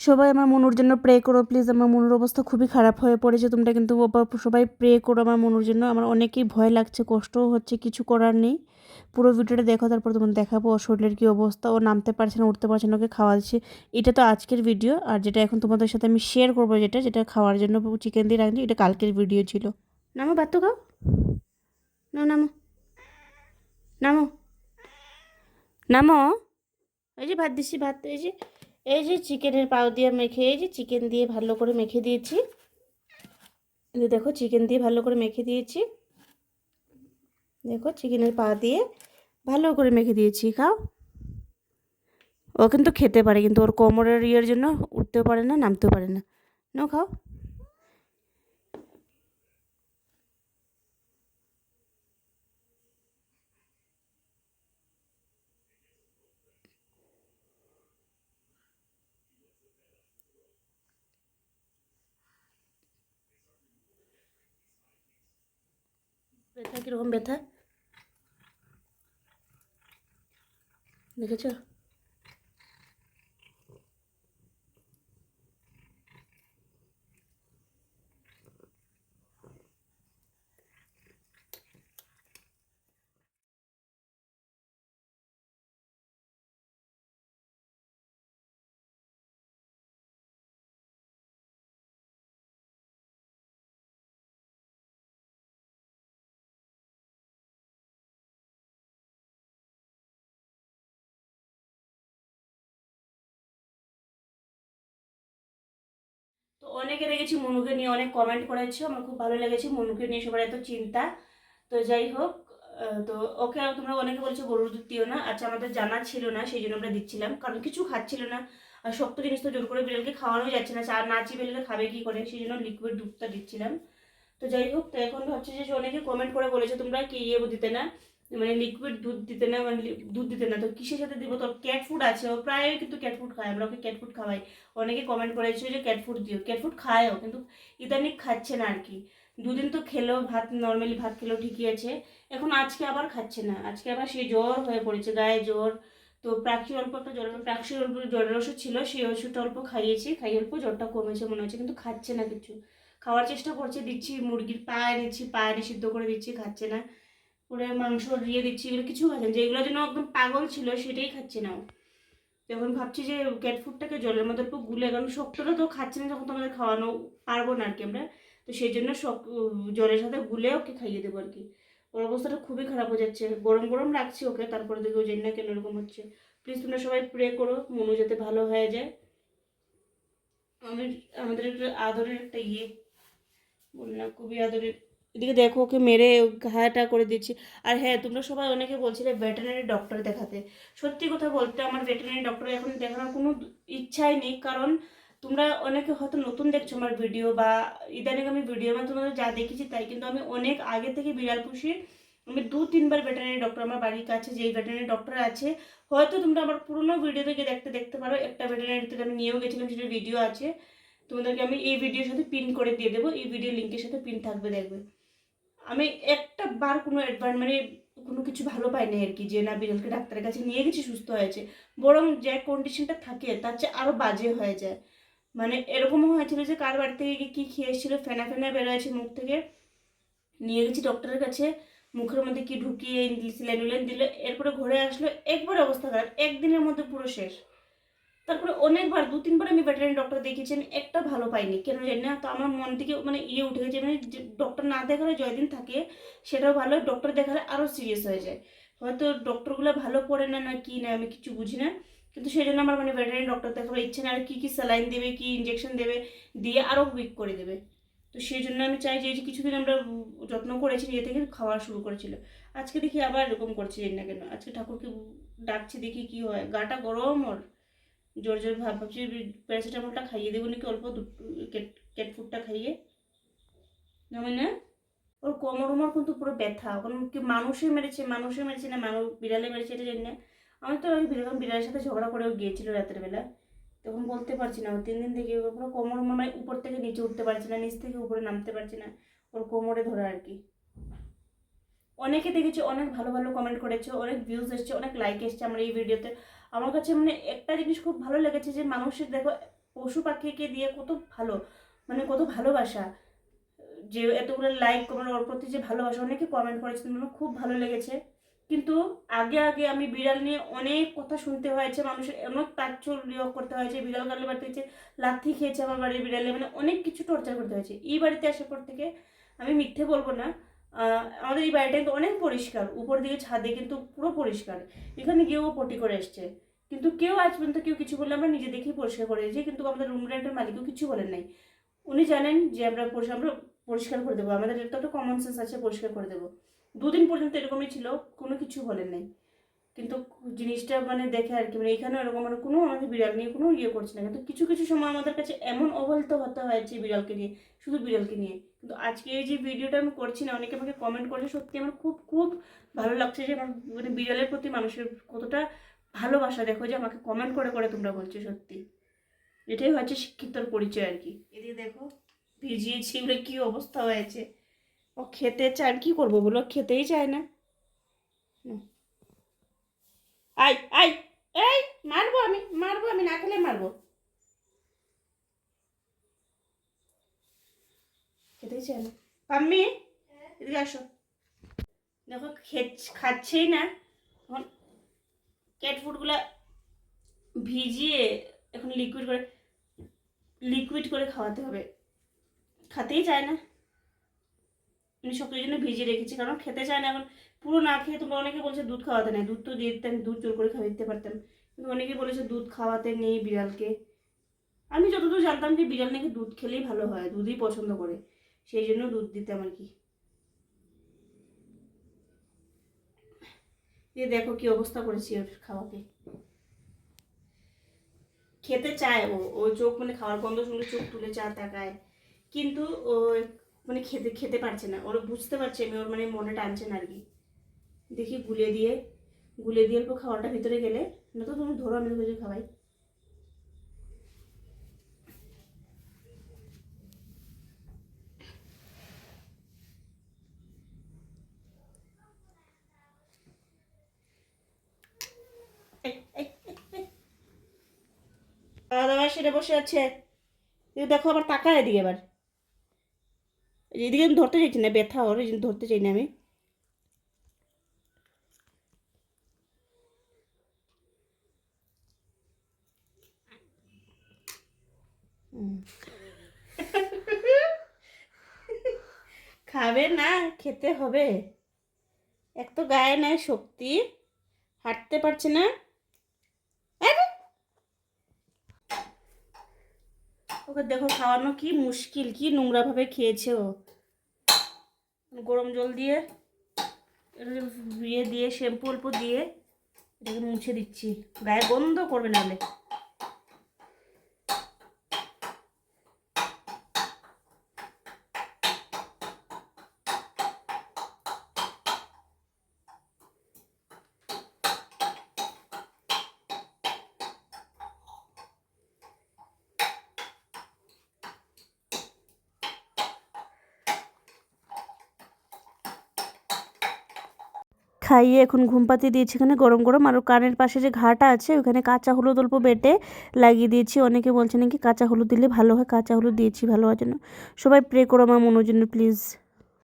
সবাই আমার মনুর জন্য প্রে করো প্লিজ আমার মনুর অবস্থা খুবই খারাপ হয়ে পড়েছে, তোমরা কিন্তু সবাই প্রে করো আমার মনুর জন্য, আমার অনেকেই ভয় লাগছে, কষ্টও হচ্ছে, কিছু করার নেই। পুরো ভিডিওটা দেখো, তারপর তোমার দেখাবো ওর শরীরের কী অবস্থা, ও নামতে পারছে না, উঠতে পারছে না, ওকে খাওয়া দিচ্ছে এটা তো আজকের ভিডিও আর যেটা এখন তোমাদের সাথে আমি শেয়ার করব যেটা যেটা খাওয়ার জন্য চিকেন দিয়ে রাখছি, এটা কালকের ভিডিও ছিল। নামো বাত্ত খাও না নামো। নামো। নামো। এই যে ভাত দিচ্ছি, ভাত, এই যে এই যে চিকেনের পাও দিয়ে মেখে, এই যে চিকেন দিয়ে ভালো করে মেখে দিয়েছি। দেখো, চিকেন দিয়ে ভালো করে মেখে দিয়েছি। দেখো, চিকেনের পা দিয়ে ভালো করে মেখে দিয়েছি, খাও। ও কিন্তু খেতে পারে, কিন্তু ওর কোমরের ইয়ের জন্য উঠতেও পারে না, নামতেও পারে না। নাও, খাও। ব্যথা কীরকম ব্যথা? দেখেছ? অনেকে দেখেছি মনুকে নিয়ে অনেক কমেন্ট করেছে, আমার খুব ভালো লেগেছে মনুকে নিয়ে সবার এত চিন্তা। তো যাই হোক তো ওকে তোমরা অনেকে বলছো গরুর দুধ দিও না আচ্ছা আমাদের জানা ছিল না, সেই জন্য আমরা দিচ্ছিলাম, কারণ কিছু খাচ্ছিল না। আর শক্ত জিনিস তো জোর করে বিড়ালকে খাওয়ানো যাচ্ছে না আর নাচি বেলে খাবে কি করে, সেই জন্য লিকুইড দুধটা দিচ্ছিলাম। তো যাই হোক, তো এখন হচ্ছে যে অনেকে কমেন্ট করে বলেছে, তোমরা কি ইয়ে দিতে না? মানে লিকুইড দুধ দিতে না মানে দুধ দিতে না, তো কিসের সাথে দিব? তো ক্যাট ফুড আছে, ও প্রায় কিন্তু ক্যাট ফুড খায়, আমরা ওকে ক্যাট ফুড খাওয়াই। অনেকে কমেন্ট করেছে যে ক্যাট ফুড দিও ক্যাট ফুড খায়ও, কিন্তু ইদানিক খাচ্ছে না আর কি দুদিন তো খেলো, ভাত নর্মালি ভাত খেলো, ঠিকই আছে। এখন আজকে আবার খাচ্ছে না, আজকে আবার সে জ্বর হয়ে পড়েছে, গায়ে জ্বর। তো প্রাক্ষীর অল্প একটা জ্বর প্রাক্ষীর অল্প জ্বরের ওষুধ ছিল সেই ওষুধটা অল্প খাইয়েছি, খাইয়ে অল্প জ্বরটা কমেছে মনে হচ্ছে, কিন্তু খাচ্ছে না কিছু। খাওয়ার চেষ্টা করছে, দিচ্ছি মুরগির পা এনেছি পা এনে সিদ্ধ করে দিচ্ছি, খাচ্ছে না। পুরো মাংস দিয়ে দিচ্ছি, এগুলো কিছু খাচ্ছে না যেগুলোর জন্য একদম পাগল ছিল, সেটাই খাচ্ছে না এখন ভাবছি যে ক্যাট ফুডটাকে জলের মধ্যে একটু গুলে, কারণ শক্তটা তো খাচ্ছে না যখন তোমাদের খাওয়ানো পারব না আর কি আমরা। তো সেই জন্য শক জলের সাথে গুলে ওকে খাইয়ে দেবো আর কি। ওর অবস্থাটা খুবই খারাপ হয়ে যাচ্ছে। গরম গরম রাখছি ওকে, তারপরে দেখি ও জানি না কেন এরকম হচ্ছে। প্লিজ তোমরা সবাই প্রে করো, মনু যাতে ভালো হয়ে যায়। আমি আমাদের একটা আদরের একটা ইয়ে বললাম, খুবই আদরের এদিকে দেখো ওকে মেরে ঘাটা করে দিচ্ছি। আর হ্যাঁ তোমরা সবাই অনেকে বলছিলে ভেটেরিনারি ডক্টর দেখাতে। সত্যি কথা বলতে আমার ভেটেরিনারি ডক্টর এখন দেখানোর কোনো ইচ্ছাই নেই, কারণ তোমরা অনেকে হয়তো নতুন দেখছ আমার ভিডিও বা ইদানিং আমি ভিডিও মানে তোমাদের যা দেখেছি তাই, কিন্তু আমি অনেক আগে থেকে বিড়াল পুষি। আমি দু, তিনবার ভেটেরিনারি ডক্টর আমার বাড়ির কাছে, যেই ভেটেরিনারি ডক্টর আছে, হয়তো তোমরা আমার পুরোনো ভিডিও থেকে দেখতে দেখতে পারো। একটা ভেটেরিনারি থেকে আমি নিয়েও গেছিলাম সেটার ভিডিও আছে। তোমাদেরকে আমি এই ভিডিওর সাথে পিন করে দিয়ে দেবো। এই ভিডিও লিঙ্কের সাথে পিন থাকবে, দেখবে। আমি একটা বার কোনো অ্যাডভান্স মানে কোনো কিছু ভালো পাইনি আর কি, যে না বিড়ালকে ডাক্তারের কাছে নিয়ে গেছি, সুস্থ হয়েছে। বরং যে কন্ডিশনটা থাকে, তার চেয়ে আরও বাজে হয়ে যায়। মানে এরকমও হয়েছিল যে কার বাড়ি থেকে কী খেয়ে এসেছিল, ফেনা ফেনা বেরোয়েছে মুখ থেকে। নিয়ে গেছি ডক্টরের কাছে, মুখের মধ্যে কি ঢুকিয়ে স্যালাইন উলাইন দিল, এরপরে ঘরে আসলো, একবার অবস্থা খারাপ, একদিনের মধ্যে পুরো শেষ। তারপরে অনেকবার, দু তিনবার আমি ভেটেরিনারি ডক্টর দেখিয়েছি, আমি একটা ভালো পাইনি। কেন জানি না, তো আমার মন থেকে মানে ইয়ে উঠে গেছে মানে ডক্টর না দেখালে জয়দিন থাকে, সেটাও ভালো ডক্টর দেখালে আরও সিরিয়াস হয়ে যায়। হয়তো ডক্টরগুলো ভালো পড়ে না না কি না, আমি কিছু বুঝি না। কিন্তু সেই জন্য আমার মানে ভেটেরিনারি ডক্টর দেখাবার ইচ্ছে না আর কী কী স্যালাইন দেবে, কী ইঞ্জেকশন দেবে, দিয়ে আরও উইক করে দেবে। তো সেই জন্য আমি চাই যে কিছুদিন আমরা যত্ন করেছি, নিজে থেকে খাওয়া শুরু করেছিল। আজকে দেখি আবার এরকম করছে না কেন। আজকে ঠাকুরকে ডাকছি, দেখি কি হয়। গাটা গরম ওর। জোর জোর ভাব ভাবছি প্যারাসিটামলটা খাইয়ে দেবো নাকি অল্প ক্যাট ফুডটা খাইয়ে? জানি না? ওর কোমর উমর কিন্তু পুরো ব্যথা। এখন কি মানুষে মেরেছে মানুষে মেরেছে না, মানুষ বিড়ালে মেরেছে এটা জানি না। আমি তো ওই বিড়াল, বিড়ালের সাথে ঝগড়া করেও গিয়েছিল রাতের বেলা। তখন বলতে পারছি না ও তিন দিন থেকে ওর পুরো কোমর উমর মানে উপর থেকে নিচে উঠতে পারছে না, নিচ থেকে উপরে নামতে পারছে না, ওর কোমরে ধরে আর কি। অনেকে দেখেছি অনেক ভালো ভালো কমেন্ট করেছে, অনেক ভিউজ এসছে, অনেক লাইক এসছে। আমার এই ভিডিওতে আমার কাছে মানে একটা জিনিস খুব ভালো লেগেছে যে মানুষের দেখো, পশু পাখিকে দিয়ে কত ভালো মানে কত ভালোবাসা। যে এতগুলো লাইক কমেন্ট ওর প্রতি যে ভালোবাসা, অনেকে কমেন্ট করেছে আমার খুব ভালো লেগেছে। কিন্তু আগে আগে আমি বিড়াল নিয়ে অনেক কথা শুনতে হয়েছে, মানুষের অনেক তাচ্ছল্য করতে হয়েছে, বিড়াল গালের বাড়িতে হচ্ছে লাথি খেয়েছে আমার বাড়ির বিড়ালে মানে অনেক কিছু টর্চার করতে হয়েছে। এই বাড়িতে আসার পর থেকে আমি মিথ্যে বলব না আমাদের এই বাড়িটা কিন্তু অনেক পরিষ্কার। উপর দিকে ছাদে কিন্তু পুরো পরিষ্কার। এখানে গিয়েও পটি করে এসছে। কিন্তু কেউ আজ পর্যন্ত কেউ কিছু বললে আমরা নিজে দেখেই পরিষ্কার করে দিয়েছি। কিন্তু আমাদের রুম রেন্টের মালিকও কিছু বলেন নাই। উনি জানেন যে আমরা পরিষ্কার আমরা পরিষ্কার করে দেবো। আমাদের একটা কমন সেন্স আছে পরিষ্কার করে দেবো। দুদিন পর্যন্ত এরকমই ছিল, কোনো কিছু বলেন নাই। কিন্তু জিনিসটা মানে দেখে আর কি মানে এখানে এরকম মানে কোনো আমাদের বিড়াল নিয়ে কোনো ইয়ে করছে না। কিন্তু কিছু কিছু সময় আমাদের কাছে এমন অবহেলিত হতে হয়েছে বিড়ালকে নিয়ে, শুধু বিড়ালকে নিয়ে। কিন্তু আজকে এই যে ভিডিওটা আমি করছি না, অনেকে আমাকে কমেন্ট করছে, সত্যি আমার খুব খুব ভালো লাগছে যে আমার মানে বিড়ালের প্রতি মানুষের কতটা ভালোবাসা। দেখো যে আমাকে কমেন্ট করে করে তোমরা বলছো সত্যি। এটাই হচ্ছে শিক্ষিতর পরিচয় আর কি। এদিকে দেখো, ভিজিয়েছি বলে কী অবস্থা হয়েছে। ও খেতে চায়, কি করব বলো? খেতেই চায় না। আই আই, এই, মারবো আমি মারবো আমি, না খেলে মারবো। খেতেই চায় না পাম্মি, এদিকে আসো। দেখো, খেচ- খাচ্ছেই না। এখন ক্যাট ফুডগুলো ভিজিয়ে এখন লিকুইড করে লিকুইড করে খাওয়াতে হবে। খেতেই চায় না। আমি সব জন্য ভিজিয়ে রেখেছি, কারণ খেতে চায় না এখন। পুরো না খেয়ে তোমরা অনেকে বলছে দুধ খাওয়াতে নেই। দুধ তো দিয়ে দিতাম দুধ জোর করে খাওয়াই দিতে পারতাম কিন্তু অনেকে বলেছে দুধ খাওয়াতে নেই বিড়ালকে। আমি যতদূর জানতাম যে বিড়াল নাকি দুধ খেলেই ভালো হয়, দুধই পছন্দ করে। সেই জন্য দুধ দিতাম আর কি। দিয়ে দেখো কি অবস্থা করেছি ওর খাওয়াতে। খেতে চায় ও ও চোখ মানে খাওয়ার গন্ধ শুনলে চোখ তুলে চা তাকায়। কিন্তু ও মানে খেতে খেতে পারছে না। ওরা বুঝতে পারছে আমি, ওর মানে মনে টানছে না আর কি। দেখি গুলে দিয়ে গুলে দিয়ে অল্প খাওয়াটা ভিতরে গেলে, না তো তুমি ধরো, আমি বুঝে খাওয়াই সেরে বসে আছে। দেখো, আবার তাকায় এদিকে এবার। এদিকে আমি ধরতে চাইছি না, ব্যথা ওর, এই ধরতে চাই না আমি। খাবে না, খেতে হবে। এক তো গায়ে নেয় শক্তি, হাঁটতে পারছে না! ওকে দেখো, খাওয়ানো কি মুশকিল, কি নোংরাভাবে খেয়েছে ও। গরম জল দিয়ে ইয়ে দিয়ে শ্যাম্পু অল্প দিয়ে, এটাকে মুছে দিচ্ছি। গায়ে গন্ধ করবে নাহলে খাইয়ে এখন ঘুম পাতিয়ে দিয়েছি এখানে গরম গরম। আর কানের পাশে যে ঘাটা আছে ওখানে কাঁচা হলুদ অল্প বেটে লাগিয়ে দিয়েছি। অনেকে বলছে নাকি কাঁচা হলুদ দিলে ভালো হয়, কাঁচা হলুদ দিয়েছি ভালো হওয়ার জন্য। সবাই প্রে করো আমার মনোর জন্য প্লিজ